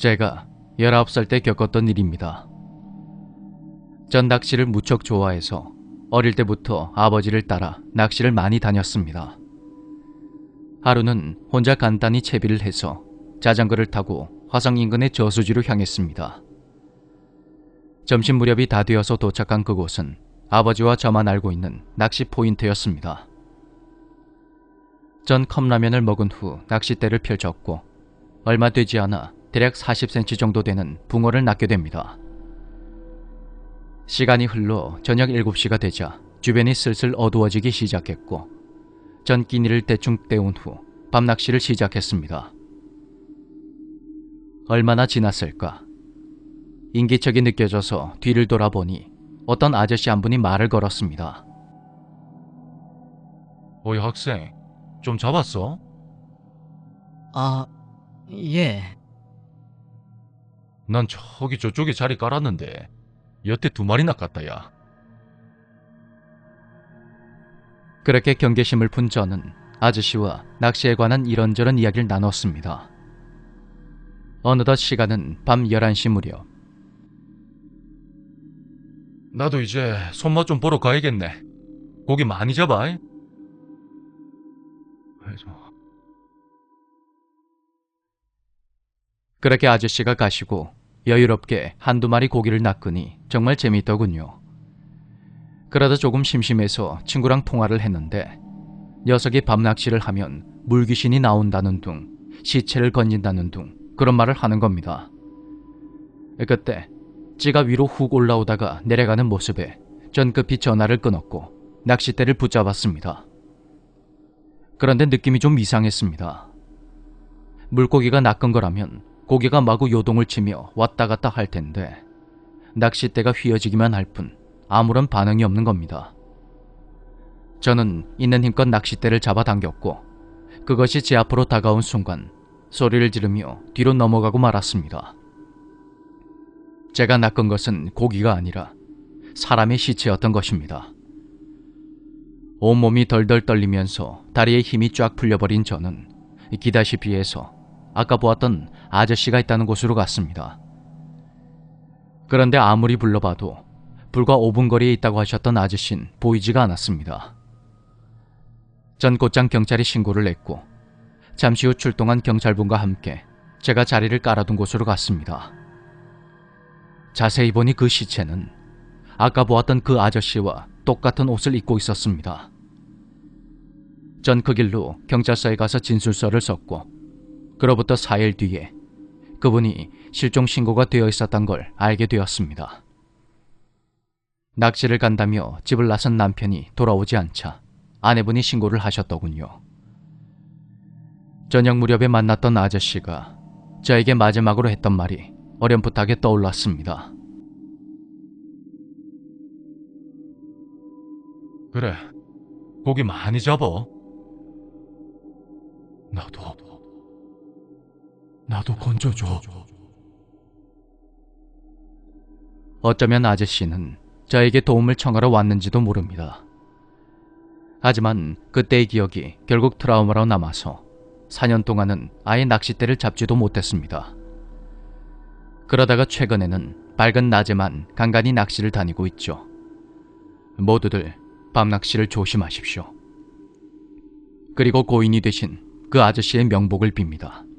제가 19살 때 겪었던 일입니다. 전 낚시를 무척 좋아해서 어릴 때부터 아버지를 따라 낚시를 많이 다녔습니다. 하루는 혼자 간단히 채비를 해서 자전거를 타고 화성 인근의 저수지로 향했습니다. 점심 무렵이 다 되어서 도착한 그곳은 아버지와 저만 알고 있는 낚시 포인트였습니다. 전 컵라면을 먹은 후 낚싯대를 펼쳤고 얼마 되지 않아 대략 40cm 정도 되는 붕어를 낚게 됩니다. 시간이 흘러 저녁 7시가 되자 주변이 슬슬 어두워지기 시작했고 전 끼니를 대충 때운 후 밤낚시를 시작했습니다. 얼마나 지났을까? 인기척이 느껴져서 뒤를 돌아보니 어떤 아저씨 한 분이 말을 걸었습니다. 어이 학생, 좀 잡았어? 아, 예. 난 저기 저쪽에 자리 깔았는데 여태 두 마리나 깠다 야. 그렇게 경계심을 푼 저는 아저씨와 낚시에 관한 이런저런 이야기를 나눴습니다. 어느덧 시간은 밤 11시 무렵. 나도 이제 손맛 좀 보러 가야겠네. 고기 많이 잡아. 그렇게 아저씨가 가시고 여유롭게 한두 마리 고기를 낚으니 정말 재미있더군요. 그러다 조금 심심해서 친구랑 통화를 했는데 녀석이 밤낚시를 하면 물귀신이 나온다는 둥, 시체를 건진다는 둥 그런 말을 하는 겁니다. 그때 찌가 위로 훅 올라오다가 내려가는 모습에 전 급히 전화를 끊었고 낚싯대를 붙잡았습니다. 그런데 느낌이 좀 이상했습니다. 물고기가 낚은 거라면 고기가 마구 요동을 치며 왔다 갔다 할 텐데 낚싯대가 휘어지기만 할 뿐 아무런 반응이 없는 겁니다. 저는 있는 힘껏 낚싯대를 잡아당겼고 그것이 제 앞으로 다가온 순간 소리를 지르며 뒤로 넘어가고 말았습니다. 제가 낚은 것은 고기가 아니라 사람의 시체였던 것입니다. 온몸이 덜덜 떨리면서 다리에 힘이 쫙 풀려버린 저는 기다시피 해서 아까 보았던 아저씨가 있다는 곳으로 갔습니다. 그런데 아무리 불러봐도 불과 5분 거리에 있다고 하셨던 아저씨는 보이지가 않았습니다. 전 곧장 경찰에 신고를 했고 잠시 후 출동한 경찰분과 함께 제가 자리를 깔아둔 곳으로 갔습니다. 자세히 보니 그 시체는 아까 보았던 그 아저씨와 똑같은 옷을 입고 있었습니다. 전 그 길로 경찰서에 가서 진술서를 썼고 그로부터 4일 뒤에 그분이 실종 신고가 되어 있었던 걸 알게 되었습니다. 낚시를 간다며 집을 나선 남편이 돌아오지 않자 아내분이 신고를 하셨더군요. 저녁 무렵에 만났던 아저씨가 저에게 마지막으로 했던 말이 어렴풋하게 떠올랐습니다. 그래, 고기 많이 잡어. 나도, 나도 건져줘. 어쩌면 아저씨는 저에게 도움을 청하러 왔는지도 모릅니다. 하지만 그때의 기억이 결국 트라우마로 남아서 4년 동안은 아예 낚싯대를 잡지도 못했습니다. 그러다가 최근에는 밝은 낮에만 간간히 낚시를 다니고 있죠. 모두들 밤낚시를 조심하십시오. 그리고 고인이 되신 그 아저씨의 명복을 빕니다.